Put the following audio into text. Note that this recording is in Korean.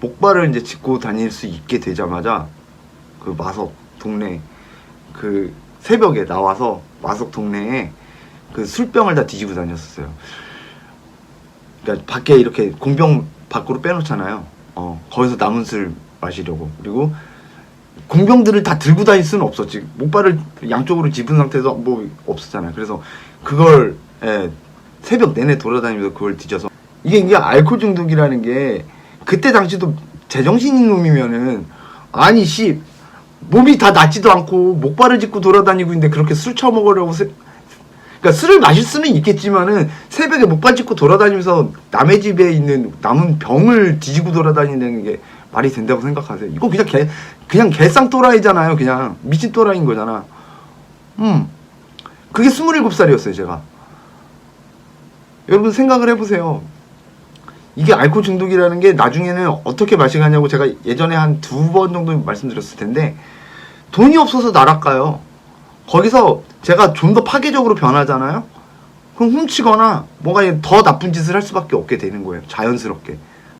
목발을 이제 짚고 다닐 수 있게 되자마자 그 마석 동네 그 새벽에 나와서 마석 동네에 그 술병을 다 뒤지고 다녔었어요. 그러니까 밖에 이렇게 공병 밖으로 빼놓잖아요. 어 거기서 남은 술 마시려고 그리고 공병들을 다 들고 다닐 수는 없었지. 목발을 양쪽으로 짚은 상태에서 뭐 없었잖아요. 그래서 그걸 예, 새벽 내내 돌아다니면서 그걸 뒤져서 이게 이게 알코올 중독이라는 게 그때 당시도 제정신인 놈이면은 아니 씨 몸이 다 낫지도 않고 목발을 짚고 돌아다니고 있는데 그렇게 술 처먹으려고 세, 그러니까 술을 마실 수는 있겠지만은 새벽에 목발 짚고 돌아다니면서 남의 집에 있는 남은 병을 뒤지고 돌아다니는 게 말이 된다고 생각하세요? 이거 그냥 개 그냥 개쌍 또라이잖아요. 그냥 미친 또라이인 거잖아. 음. 그게 27살이었어요, 제가. 여러분 생각을 해 보세요. 이게 알코올 중독이라는 게 나중에는 어떻게 마시가냐고 제가 예전에 한 두 번 정도 말씀드렸을 텐데 돈이 없어서 날아가요. 거기서 제가 좀 더 파괴적으로 변하잖아요. 그럼 훔치거나 뭔가 더 나쁜 짓을 할 수밖에 없게 되는 거예요. 자연스럽게.